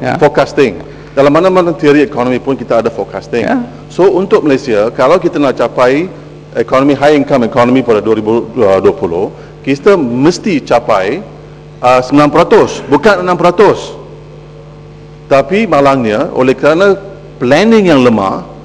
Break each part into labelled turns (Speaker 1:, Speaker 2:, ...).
Speaker 1: Ya.
Speaker 2: forecasting. Dalam mana-mana teori ekonomi pun kita ada forecasting.
Speaker 1: Ya.
Speaker 2: So untuk Malaysia, kalau kita nak capai ekonomi high income economy pada 2020, kita mesti capai uh, 9%, bukan 6%. Tapi malangnya oleh kerana planning yang lemah,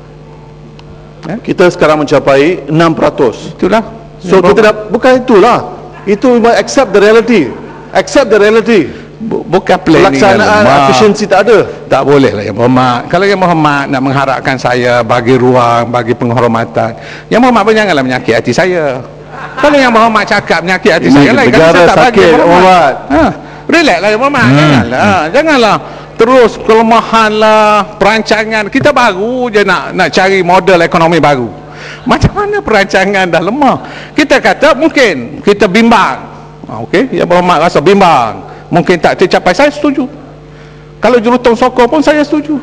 Speaker 1: Ya.
Speaker 2: kita sekarang mencapai 6%.
Speaker 1: Itulah.
Speaker 2: So kita dah bukan itulah. Itu must accept the reality. Accept the reality.
Speaker 1: Bu- bukan planning
Speaker 2: Pelaksanaan efisiensi tak ada.
Speaker 1: Tak boleh lah Yang Muhammad. Kalau Yang Muhammad nak mengharapkan saya Bagi ruang, bagi penghormatan Yang Muhammad pun janganlah menyakit hati saya. Kalau Yang Muhammad cakap menyakit hati
Speaker 2: Ini
Speaker 1: saya lain Kalau saya tak bagi
Speaker 2: sakit, Muhammad.
Speaker 1: ha, Relax lah Yang Muhammad. Hmm. Janganlah Janganlah Terus kelemahan lah Perancangan. Kita baru je nak nak cari model ekonomi baru. Macam mana perancangan dah lemah? Kita kata mungkin Kita bimbang. Ha, Okey Yang Muhammad rasa bimbang Mungkin tak tercapai Saya setuju kalau jurutong sokong pun saya setuju.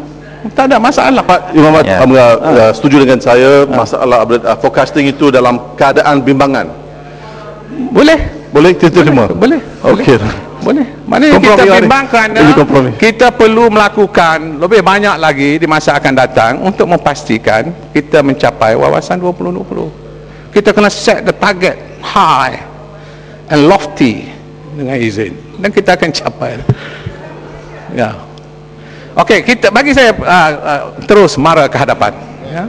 Speaker 1: Tak ada masalah.
Speaker 2: Pak Imam Ahmad
Speaker 3: Ya.
Speaker 2: um, uh, uh, setuju dengan saya masalah uh, forecasting itu dalam keadaan bimbangan.
Speaker 1: Boleh.
Speaker 2: Boleh kita terima?
Speaker 1: Boleh.
Speaker 2: Okey.
Speaker 1: Boleh. Maknanya
Speaker 2: Kompromi
Speaker 1: kita
Speaker 2: hari.
Speaker 1: bimbang kerana
Speaker 2: Ini kompromi.
Speaker 1: kita perlu melakukan lebih banyak lagi di masa akan datang untuk memastikan kita mencapai wawasan 2020. Kita kena set the target high and lofty dengan izin dan kita akan capai. Ya. Okey, kita bagi saya uh, uh, terus mara ke hadapan. Ya.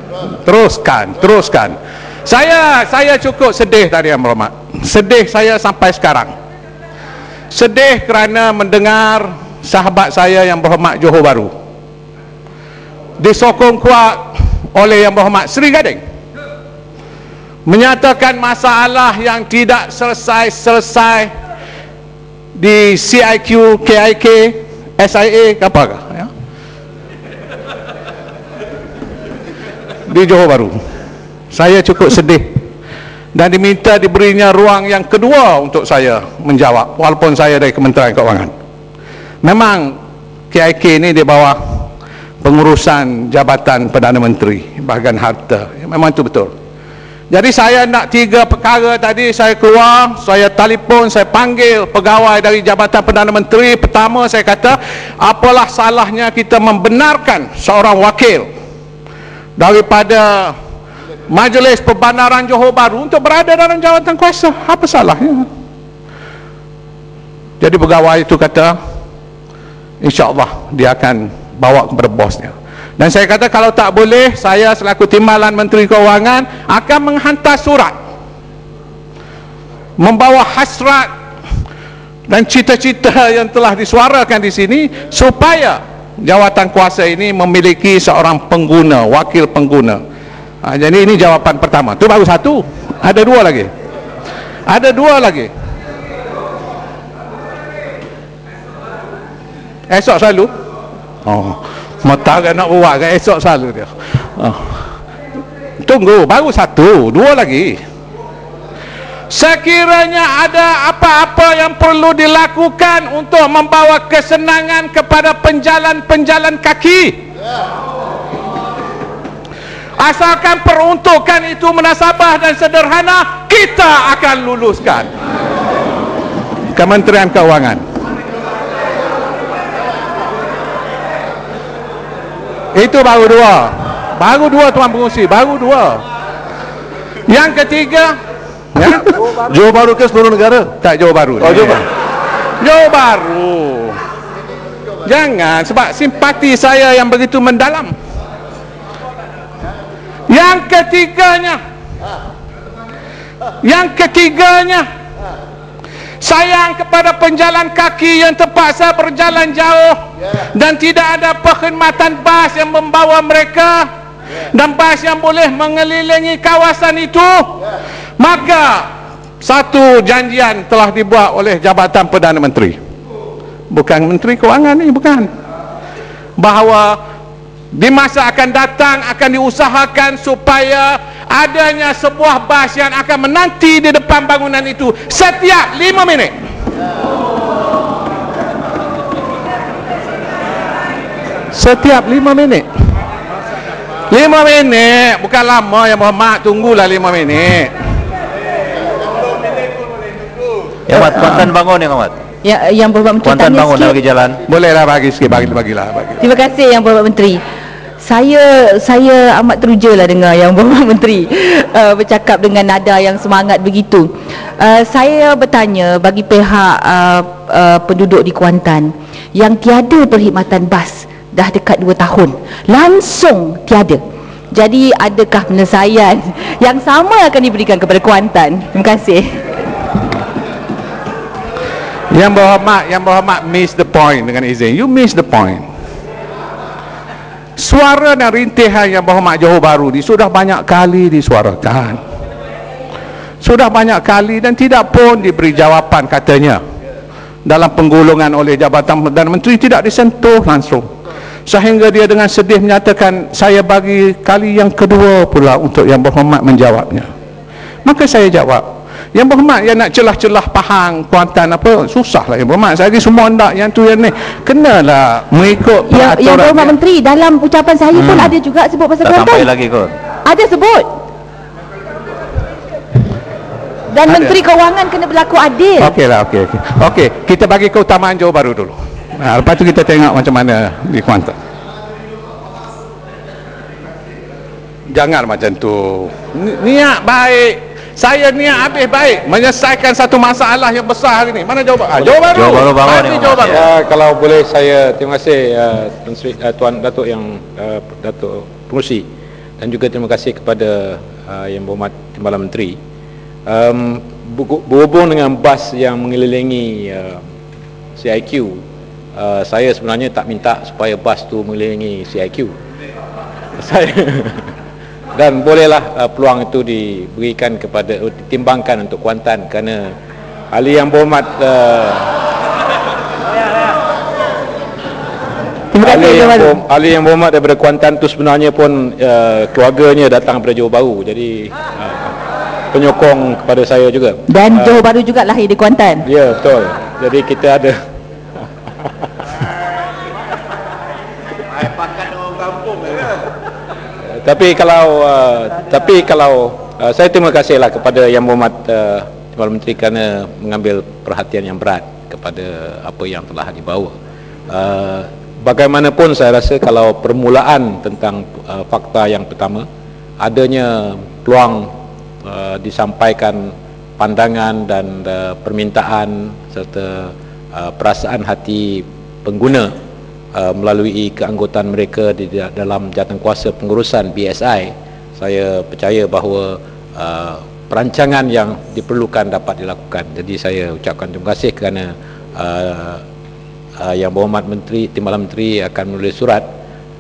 Speaker 1: Teruskan, teruskan. Saya saya cukup sedih tadi Yang Berhormat. Sedih saya sampai sekarang. Sedih kerana mendengar sahabat saya yang berhormat Johor Baru disokong kuat oleh yang berhormat Seri Gading menyatakan masalah yang tidak selesai-selesai di CIQ, KIK, SIA, ke apakah ya? di Johor Baru saya cukup sedih. Dan diminta diberinya ruang yang kedua untuk saya menjawab walaupun saya dari Kementerian Keuangan memang KIK ini di bawah pengurusan Jabatan Perdana Menteri bahagian harta. Memang itu betul jadi saya nak tiga perkara tadi saya keluar, saya telefon, saya panggil pegawai dari Jabatan Perdana Menteri. Pertama saya kata, apalah salahnya kita membenarkan seorang wakil daripada Majlis Perbandaran Johor Bahru untuk berada dalam jawatan kuasa. Apa salahnya? Jadi pegawai itu kata, insya-Allah dia akan bawa kepada bosnya. Dan saya kata kalau tak boleh, saya selaku Timbalan Menteri Keuangan akan menghantar surat membawa hasrat dan cita-cita yang telah disuarakan di sini supaya jawatan kuasa ini memiliki seorang pengguna, wakil pengguna. Ha, jadi ini jawapan pertama. Itu baru satu. Ada dua lagi. Ada dua lagi. Esok selalu. Oh. Mata kan nak buat kan esok selalu dia. Oh. Tunggu, baru satu, dua lagi. Sekiranya ada apa-apa yang perlu dilakukan untuk membawa kesenangan kepada penjalan-penjalan kaki. Asalkan peruntukan itu menasabah dan sederhana, kita akan luluskan. Kementerian Keuangan. Itu baru dua. Baru dua tuan pengusi, baru dua. Yang ketiga, ya?
Speaker 2: Johor Bahru ke seluruh negara?
Speaker 1: tak Johor Baru.
Speaker 2: Oh, Johor Bahru.
Speaker 1: Johor Baru. Jangan sebab simpati saya yang begitu mendalam. Yang ketiganya. Yang ketiganya. Sayang kepada penjalan kaki yang terpaksa berjalan jauh. Dan tidak ada perkhidmatan bas yang membawa mereka. Dan bas yang boleh mengelilingi kawasan itu. Maka satu janjian telah dibuat oleh Jabatan Perdana Menteri. Bukan Menteri Kewangan ni bukan. Bahawa di masa akan datang akan diusahakan supaya adanya sebuah bas yang akan menanti di depan bangunan itu setiap 5 minit setiap 5 minit 5 minit bukan lama ya Muhammad tunggulah 5 minit
Speaker 3: Ya Mat, Kuantan bangun ya Mat. yang yang berhormat menteri
Speaker 4: Kuantan bangun
Speaker 3: sikit.
Speaker 4: bagi jalan.
Speaker 1: Bolehlah bagi sikit, bagi bagilah, bagi.
Speaker 3: Terima kasih yang berhormat menteri. Saya saya amat teruja lah dengar yang berhormat menteri uh, bercakap dengan nada yang semangat begitu. Uh, saya bertanya bagi pihak uh, uh, penduduk di Kuantan yang tiada perkhidmatan bas dah dekat 2 tahun. Langsung tiada. Jadi adakah penyelesaian yang sama akan diberikan kepada Kuantan? Terima kasih.
Speaker 1: Yang berhormat, yang berhormat miss the point dengan izin. You miss the point. Suara dan rintihan yang berhormat Johor Bahru ni sudah banyak kali disuarakan. Sudah banyak kali dan tidak pun diberi jawapan katanya dalam penggolongan oleh Jabatan Perdana Menteri tidak disentuh langsung. Sehingga dia dengan sedih menyatakan saya bagi kali yang kedua pula untuk yang berhormat menjawabnya. Maka saya jawab, yang berhormat yang nak celah-celah Pahang, Kuantan apa, susahlah yang berhormat. Saya semua hendak yang tu yang ni. Kenalah mengikut
Speaker 3: Yang, yang
Speaker 1: peraturan
Speaker 3: berhormat menteri dalam ucapan saya pun ada juga sebut pasal
Speaker 4: Tak
Speaker 3: Kuantan.
Speaker 4: sampai lagi kot.
Speaker 3: Ada sebut. Dan
Speaker 1: Ada.
Speaker 3: Menteri Kewangan kena berlaku adil.
Speaker 1: Okeylah, okey okey. Okey, kita bagi keutamaan Johor Bahru dulu. Ha, lepas tu kita tengok macam mana di Kuantan. Jangan macam tu. Ni- Niat baik. Saya niat habis baik menyelesaikan satu masalah yang besar hari ni. Mana Bahru? Ah, Johor Bahru.
Speaker 4: Johor Bahru bangun
Speaker 1: Mari
Speaker 4: ni,
Speaker 1: Johor Bahru.
Speaker 4: Muhammad.
Speaker 5: Ya, kalau boleh saya terima kasih uh, Tuan, Sri, uh, Tuan Datuk yang uh, Datuk Pengurusi dan juga terima kasih kepada uh, yang berhormat Timbalan Menteri. Um, bu- berhubung dengan bas yang mengelilingi uh, CIQ, uh, saya sebenarnya tak minta supaya bas tu mengelilingi CIQ. Saya dan bolehlah uh, peluang itu diberikan kepada uh, ditimbangkan untuk Kuantan kerana ahli yang berhormat uh,
Speaker 3: Terima kasih
Speaker 5: ahli yang, berhormat, ahli yang berhormat daripada Kuantan tu sebenarnya pun uh, keluarganya datang daripada Johor Bahru. Jadi uh, penyokong kepada saya juga.
Speaker 3: Dan Johor Bahru juga lahir di Kuantan.
Speaker 5: ya betul. Jadi kita ada tapi kalau uh, tapi kalau uh, saya terima kasihlah kepada yang berhormat uh, Timbalan Menteri kerana mengambil perhatian yang berat kepada apa yang telah dibawa. Uh, bagaimanapun saya rasa kalau permulaan tentang uh, fakta yang pertama adanya peluang uh, disampaikan pandangan dan uh, permintaan serta uh, perasaan hati pengguna uh, melalui keanggotaan mereka di da- dalam jawatankuasa pengurusan BSI saya percaya bahawa uh, perancangan yang diperlukan dapat dilakukan. Jadi saya ucapkan terima kasih kerana uh, uh, yang berhormat menteri timbalan menteri akan menulis surat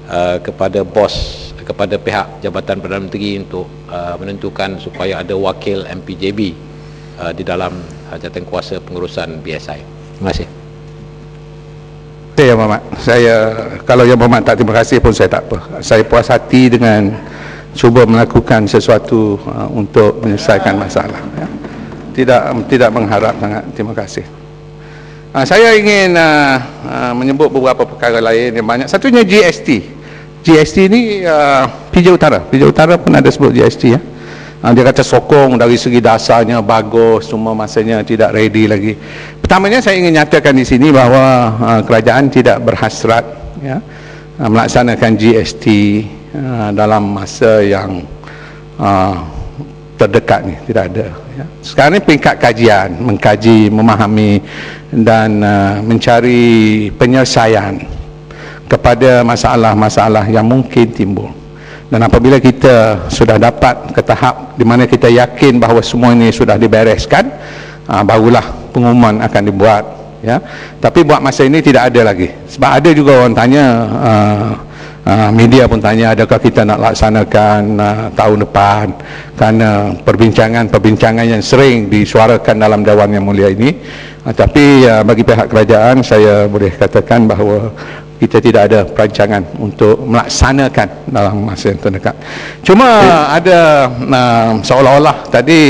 Speaker 5: uh, kepada bos kepada pihak Jabatan Perdana Menteri untuk uh, menentukan supaya ada wakil MPJB uh, di dalam uh, jawatankuasa pengurusan BSI terima kasih
Speaker 1: Saya yang berhormat. Saya kalau yang berhormat tak terima kasih pun saya tak apa. Saya puas hati dengan cuba melakukan sesuatu uh, untuk menyelesaikan masalah. Ya. Tidak tidak mengharap sangat. Terima kasih. Uh, saya ingin uh, uh, menyebut beberapa perkara lain yang banyak. Satunya GST. GST ni uh, PJ Utara. PJ Utara pun ada sebut GST ya. Uh, dia kata sokong dari segi dasarnya bagus, cuma masanya tidak ready lagi. Pertamanya saya ingin nyatakan di sini bahawa uh, kerajaan tidak berhasrat ya uh, melaksanakan GST uh, dalam masa yang uh, terdekat ni tidak ada ya. sekarang ni peringkat kajian mengkaji memahami dan uh, mencari penyelesaian kepada masalah-masalah yang mungkin timbul dan apabila kita sudah dapat ke tahap di mana kita yakin bahawa semua ini sudah dibereskan uh, barulah pengumuman akan dibuat ya. Tapi buat masa ini tidak ada lagi. Sebab ada juga orang tanya uh, uh, media pun tanya adakah kita nak laksanakan uh, tahun depan? Kerana perbincangan-perbincangan yang sering disuarakan dalam Dewan Yang Mulia ini. Uh, tapi uh, bagi pihak kerajaan saya boleh katakan bahawa kita tidak ada perancangan untuk melaksanakan dalam masa yang terdekat. Cuma ada uh, seolah-olah tadi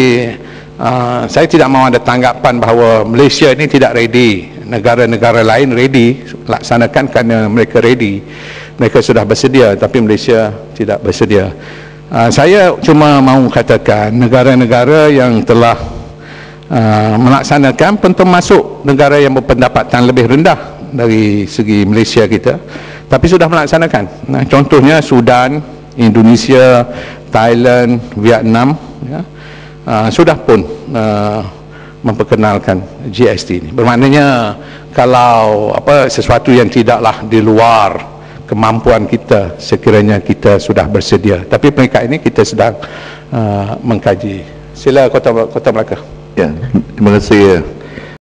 Speaker 1: uh, saya tidak mahu ada tanggapan bahawa Malaysia ini tidak ready. Negara-negara lain ready laksanakan kerana mereka ready. Mereka sudah bersedia tapi Malaysia tidak bersedia. Uh, saya cuma mahu katakan negara-negara yang telah uh, melaksanakan termasuk negara yang berpendapatan lebih rendah dari segi Malaysia kita tapi sudah melaksanakan nah, contohnya Sudan Indonesia Thailand Vietnam ya, uh, sudah pun uh, memperkenalkan GST ini. Bermaknanya kalau apa sesuatu yang tidaklah di luar kemampuan kita sekiranya kita sudah bersedia. Tapi mereka ini kita sedang uh, mengkaji. Sila kota kota Melaka.
Speaker 2: Ya, terima kasih